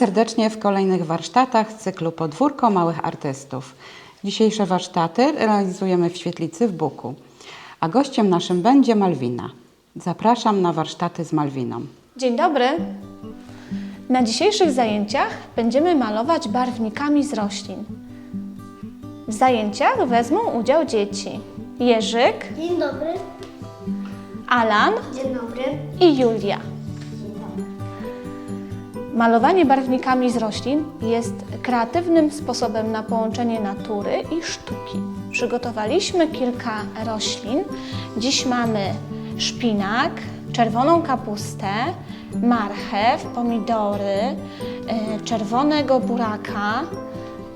serdecznie w kolejnych warsztatach z cyklu Podwórko Małych Artystów. Dzisiejsze warsztaty realizujemy w świetlicy w Buku. A gościem naszym będzie Malwina. Zapraszam na warsztaty z Malwiną. Dzień dobry. Na dzisiejszych zajęciach będziemy malować barwnikami z roślin. W zajęciach wezmą udział dzieci Jerzyk, Dzień dobry. Alan Dzień dobry. i Julia. Malowanie barwnikami z roślin jest kreatywnym sposobem na połączenie natury i sztuki. Przygotowaliśmy kilka roślin. Dziś mamy szpinak, czerwoną kapustę, marchew, pomidory, e, czerwonego buraka,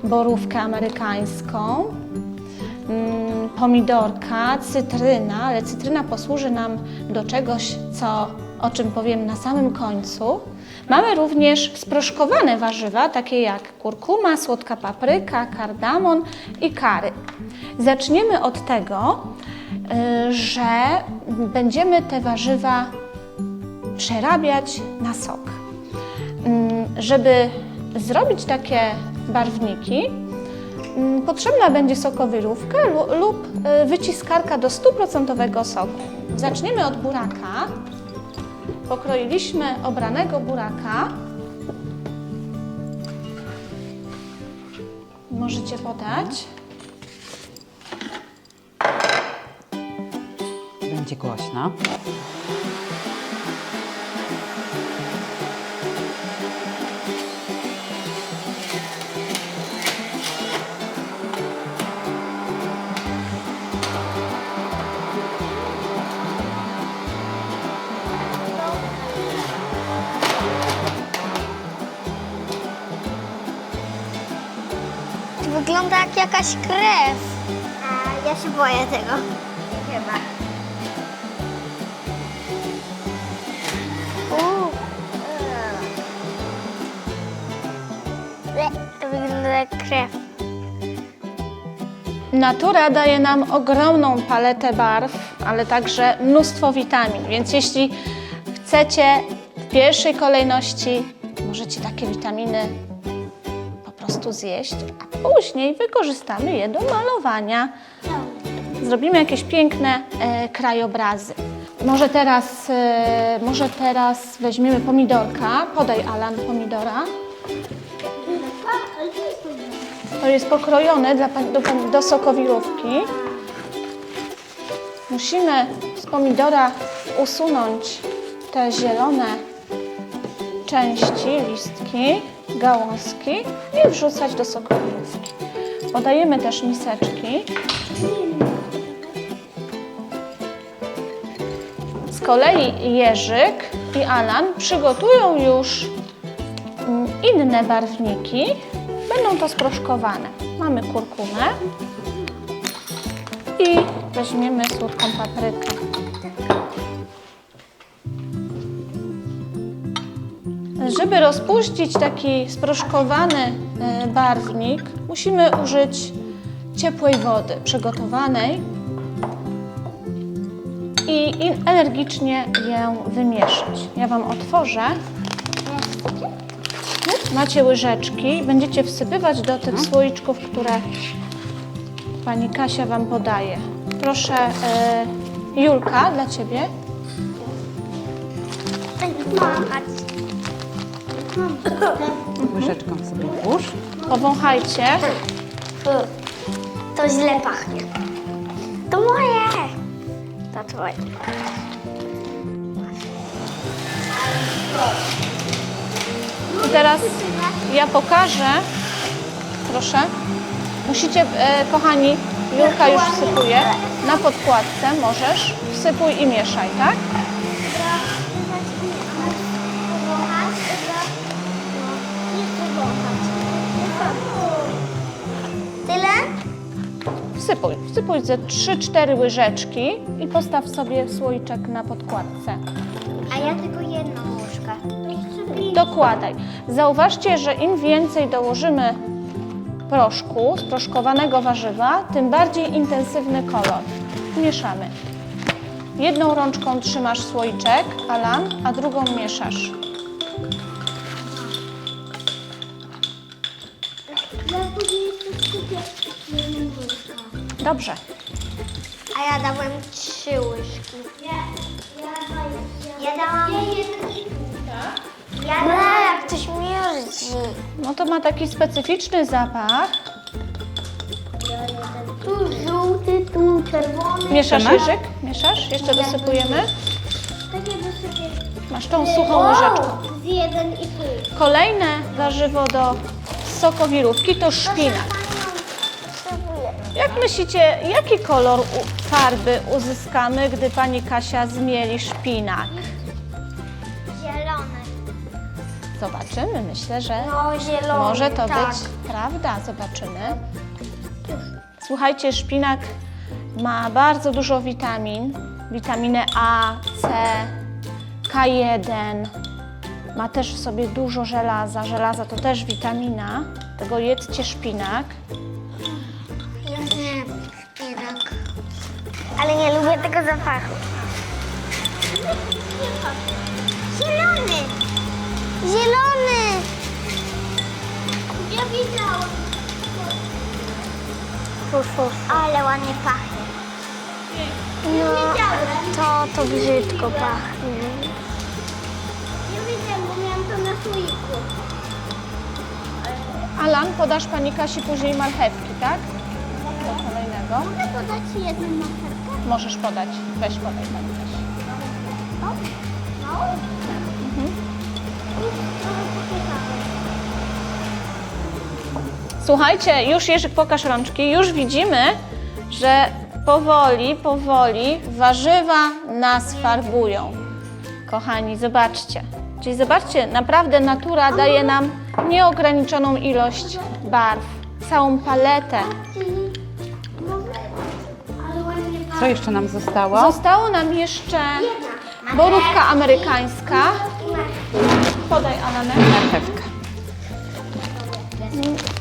borówkę amerykańską, mm, pomidorka, cytryna, ale cytryna posłuży nam do czegoś, co, o czym powiem na samym końcu. Mamy również sproszkowane warzywa, takie jak kurkuma, słodka papryka, kardamon i kary. Zaczniemy od tego, y, że będziemy te warzywa przerabiać na sok. Mm, Żeby zrobić takie barwniki, Mm, Potrzebna będzie sokowirówka lu- lub y, wyciskarka do 100% soku. Zaczniemy od buraka. Pokroiliśmy obranego buraka. Możecie podać. Będzie głośno. Wygląda jak jakaś krew. A ja się boję tego. Chyba. Uuu. To wygląda jak krew. Natura daje nam ogromną paletę barw, ale także mnóstwo witamin, więc jeśli chcecie w pierwszej kolejności, możecie takie witaminy prostu zjeść, a później wykorzystamy je do malowania. Zrobimy jakieś piękne e, krajobrazy. Może teraz, e, może teraz weźmiemy pomidorka. Podaj Alan pomidora. To jest pokrojone dla, do, do sokowirówki. Musimy z pomidora usunąć te zielone części, listki, gałązki i wrzucać do sokowirówki. Podajemy też miseczki. Z kolei Jerzyk i Alan przygotują już mm, inne barwniki. Będą to sproszkowane. Mamy kurkumę i weźmiemy słodką paprykę. Żeby rozpuścić taki sproszkowany e, barwnik, musimy użyć ciepłej wody przygotowanej i energicznie ją wymieszać. Ja Wam otworzę. Macie łyżeczki, będziecie wsypywać do tych słoiczków, które Pani Kasia Wam podaje. Proszę, e, Julka, dla Ciebie. Machać. Łyżeczką sobie włóż. Powąchajcie. To źle pachnie. To moje. To twoje. I teraz ja pokażę. Proszę. Musicie, e, kochani, Julka już wsypuje. Na podkładce możesz. Wsypuj i mieszaj, tak? Wsypuj. Wsypuj ze 3-4 łyżeczki i postaw sobie słoiczek na podkładce. A ja tylko jedną łyżkę. Dokładaj. Zauważcie, że im więcej dołożymy proszku, sproszkowanego warzywa, tym bardziej intensywny kolor. Mieszamy. Jedną rączką trzymasz słoiczek, Alan, a drugą mieszasz. Dobrze. A ja dałem trzy łyżki. Ja, dałam... Ja dałam... jak coś mierdzi. No to ma taki specyficzny zapach. Tu żółty, tu czerwony. Mieszasz? Jerzyk? Mieszasz? Jeszcze dosypujemy? Takie wysokie. Masz tą suchą łyżeczką. Z jeden i pół. Kolejne warzywo do sokowirówki to szpinak. Myślicie, jaki kolor farby uzyskamy, gdy pani Kasia zmieli szpinak? Zielony. Zobaczymy, myślę, że No, zielony. może to tak. być prawda. Zobaczymy. Słuchajcie, szpinak ma bardzo dużo witamin. Witaminę A, C, K1. Ma też w sobie dużo żelaza. Żelaza to też witamina. Tego jedzcie szpinak. Ale nie lubię tego zapachu. Zielony! Zielony! Ja widziałam. Ale ładnie pachnie. No, to, to brzydko pachnie. Ja widziałam, bo miałam to na słoiku. Alan, podasz pani Kasi później marchewki, tak? Do kolejnego. Mogę podać jedną marchewkę? Możesz podać. Weź podaj pani. No. No. Słuchajcie, już Jerzyk, pokaż rączki. Już widzimy, że powoli, powoli warzywa nas farbują. Kochani, zobaczcie. Czyli zobaczcie, naprawdę natura daje nam nieograniczoną ilość barw, całą paletę. Co jeszcze nam zostało? Zostało nam jeszcze borówka amerykańska. Podaj Alanek. Marchewka.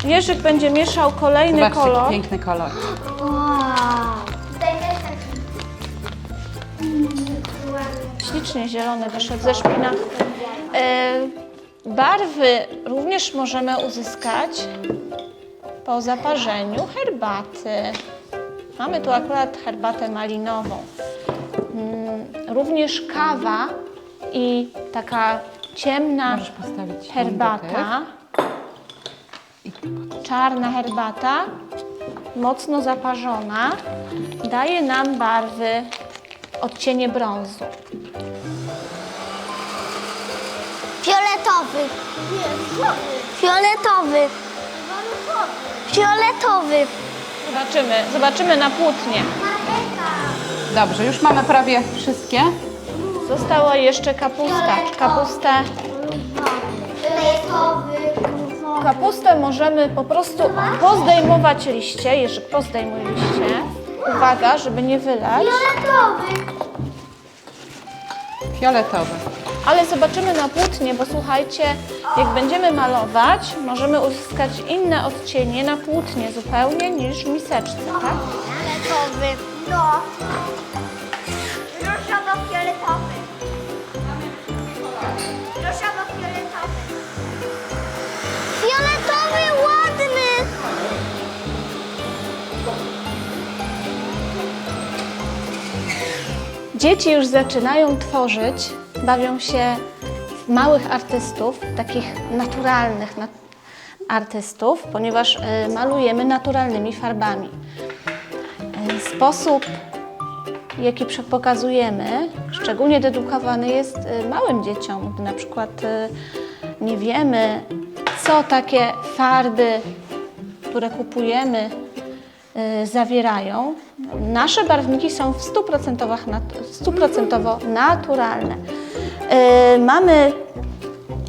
Jerzyk będzie mieszał kolejny Zobaczcie, kolor. piękny kolor. Wow. Tutaj też. Ślicznie zielony wyszedł ze szpinaku. E, barwy również możemy uzyskać po zaparzeniu herbaty. Mamy tu akurat herbatę malinową. Mm, Również kawa i taka ciemna herbata, czarna herbata, mocno zaparzona, daje nam barwy odcienie brązu. Fioletowy. Fioletowy. Fioletowy. Zobaczymy, zobaczymy na płótnie. Dobrze, już mamy prawie wszystkie. Została jeszcze kapusta. Kapustę, Fioletowy. kapustę możemy po prostu pozdejmować liście. Jerzyk, pozdejmuj liście. Uwaga, żeby nie wylać. Fioletowy. Fioletowy. Ale zobaczymy na płótnie, bo słuchajcie, jak będziemy malować, możemy uzyskać inne odcienie na płótnie zupełnie niż w miseczce, tak? Fioletowy. No. Różowo-fioletowy. Różowo-fioletowy. Fioletowy ładny. Dzieci już zaczynają tworzyć, bawią się małych artystów, takich naturalnych nat- artystów, ponieważ y, malujemy naturalnymi farbami. Y, sposób, jaki pokazujemy, szczególnie dedykowany jest y, małym dzieciom, gdy na przykład nie wiemy, co takie farby, które kupujemy, zawierają. Nasze barwniki są w 100%, nat- 100% naturalne. Y, Mamy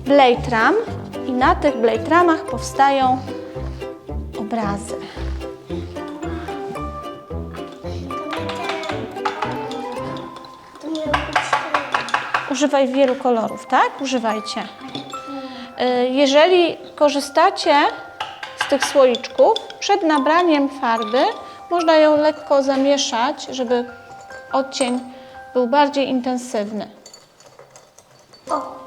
blejtram i na tych blejtramach powstają obrazy. Używaj wielu kolorów, tak? Używajcie. Y, Jeżeli korzystacie z tych słoiczków, przed nabraniem farby można ją lekko zamieszać, żeby odcień był bardziej intensywny. O.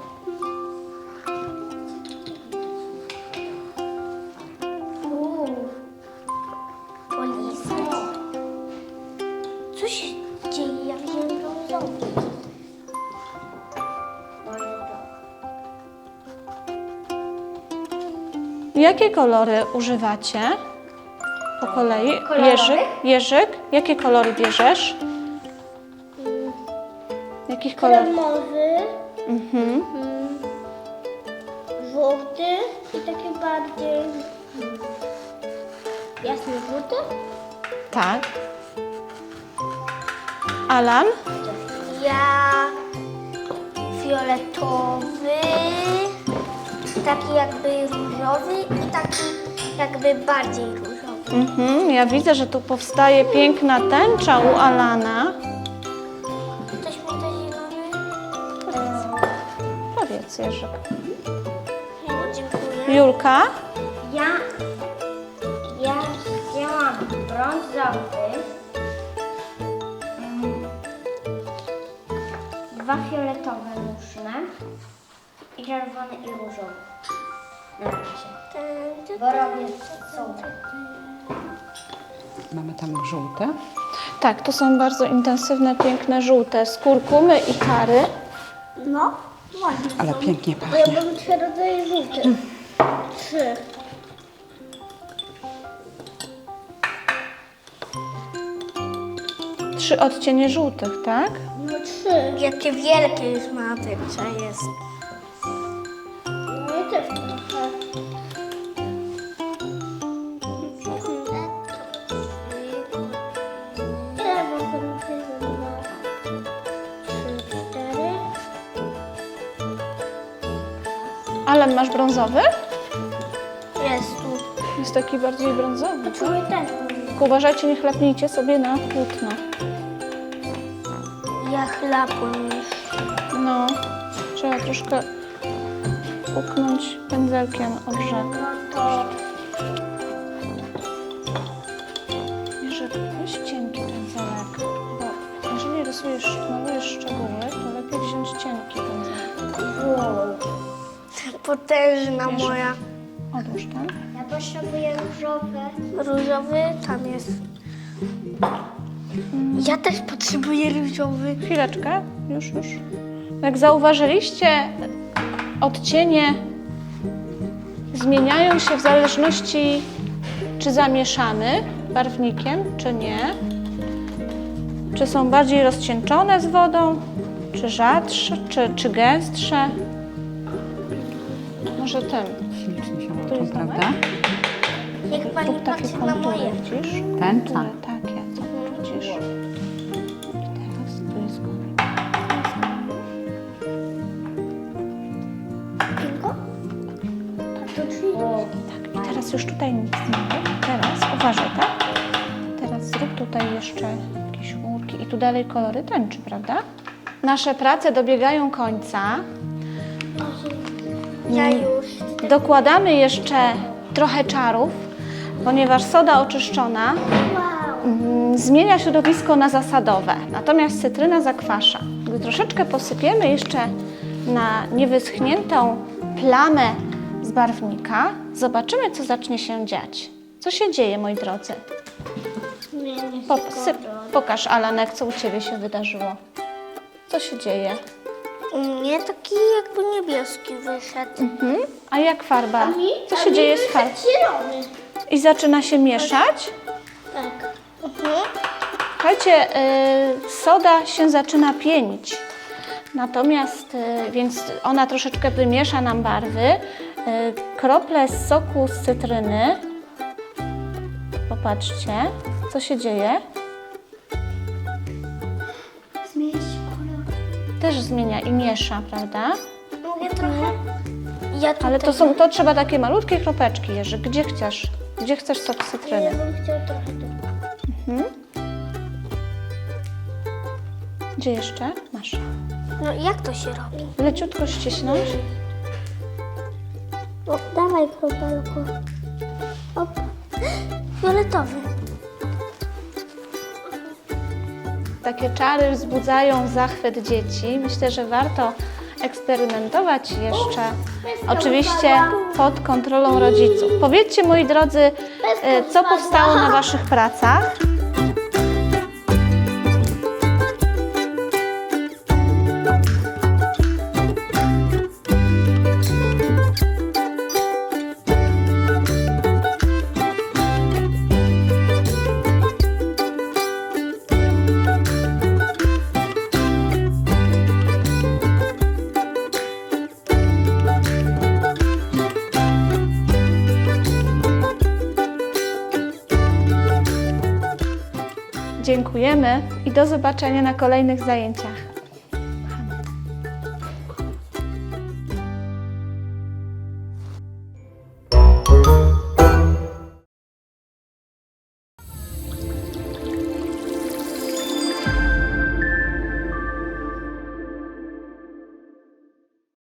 Ja Jakie kolory używacie? Po kolei. Jerzyk, Jerzyk, jakie kolory bierzesz? Jakich kolorów? Kremowy, Mhm. żółty i taki bardziej jasny żółty. Tak. Alan? Ja fioletowy, taki jakby różowy i taki jakby bardziej różowy. Mhm. Ja widzę, że tu powstaje piękna tęcza u Alana. Ktoś mi to zielony? Powiedz, Jerzyk. Dziękuję. Julka? Ja, ja wzięłam brązowy, mm, dwa fioletowe różne i czerwony i różowy. Na razie. Bo robię sobie. Mamy tam żółte. Tak, to są bardzo intensywne, piękne żółte z kurkumy i kary. No, ładnie. Ale pięknie Bo ja pachnie. mam trzy rodzaje żółtych. Trzy. Trzy odcienie żółtych, tak? No trzy. Jakie wielkie już ma jest. Alan, masz brązowy? Jest tu. Jest taki bardziej brązowy. To też. Tylko uważajcie, nie chlapnijcie sobie na płótno. Ja chlapłem już. No, trzeba troszkę puknąć pędzelkiem o brzeg. No to Że weź cienki pędzelek, bo jeżeli rysujesz, malujesz szczegóły, to lepiej wziąć cienki. Potężna Wiesz, moja. Odłóż tak? Ja potrzebuję różowy. Różowy tam jest. Ja też potrzebuję różowy. Chwileczkę, już, już. Jak zauważyliście, odcienie zmieniają się w zależności, czy zamieszamy barwnikiem, czy nie. Czy są bardziej rozcieńczone z wodą, czy rzadsze, czy, czy gęstsze. Może tym. Ślicznie się To łączą, jest prawda? Jak pani Rób takie patrzy na kontury, moje. widzisz? Tęcza. Kontury takie, widzisz? I teraz tu jest góra. Tylko? To czyli... Tak, i teraz już tutaj nic nie rób. Teraz uważaj, tak? Teraz zrób tutaj jeszcze jakieś chmurki i tu dalej kolory tęczy, prawda? Nasze prace dobiegają końca. Ja już. Dokładamy jeszcze trochę czarów, ponieważ soda oczyszczona mm, zmienia środowisko na zasadowe, natomiast cytryna zakwasza. Gdy troszeczkę posypiemy jeszcze na niewyschniętą plamę z barwnika, zobaczymy, co zacznie się dziać. Co się dzieje, moi drodzy? Pokaż, Alanek, co u Ciebie się wydarzyło. Co się dzieje? U mnie taki jakby niebieski wyszedł. Mhm. A jak farba? Co się dzieje z farbą? Zielony. I zaczyna się mieszać? Tak. Mhm. Słuchajcie, y, soda się zaczyna pienić. Natomiast, y, więc ona troszeczkę wymiesza nam barwy. Y, krople z soku z cytryny. Popatrzcie, co się dzieje. Też zmienia i miesza, prawda? Mogę trochę? Ja tutaj. Ale to są, to trzeba takie malutkie kropeczki, Jerzy. Gdzie chcesz? Gdzie chcesz sok z Ja cytryny? bym chciał trochę tu. Mhm. Gdzie jeszcze? Masz. No jak to się robi? Leciutko ścisnąć. O, dawaj kropelko. Op. Fioletowy. Takie czary wzbudzają zachwyt dzieci. Myślę, że warto eksperymentować jeszcze. Oczywiście pod kontrolą rodziców. Powiedzcie, moi drodzy, e, co powstało na Waszych pracach? Dziękujemy i do zobaczenia na kolejnych zajęciach.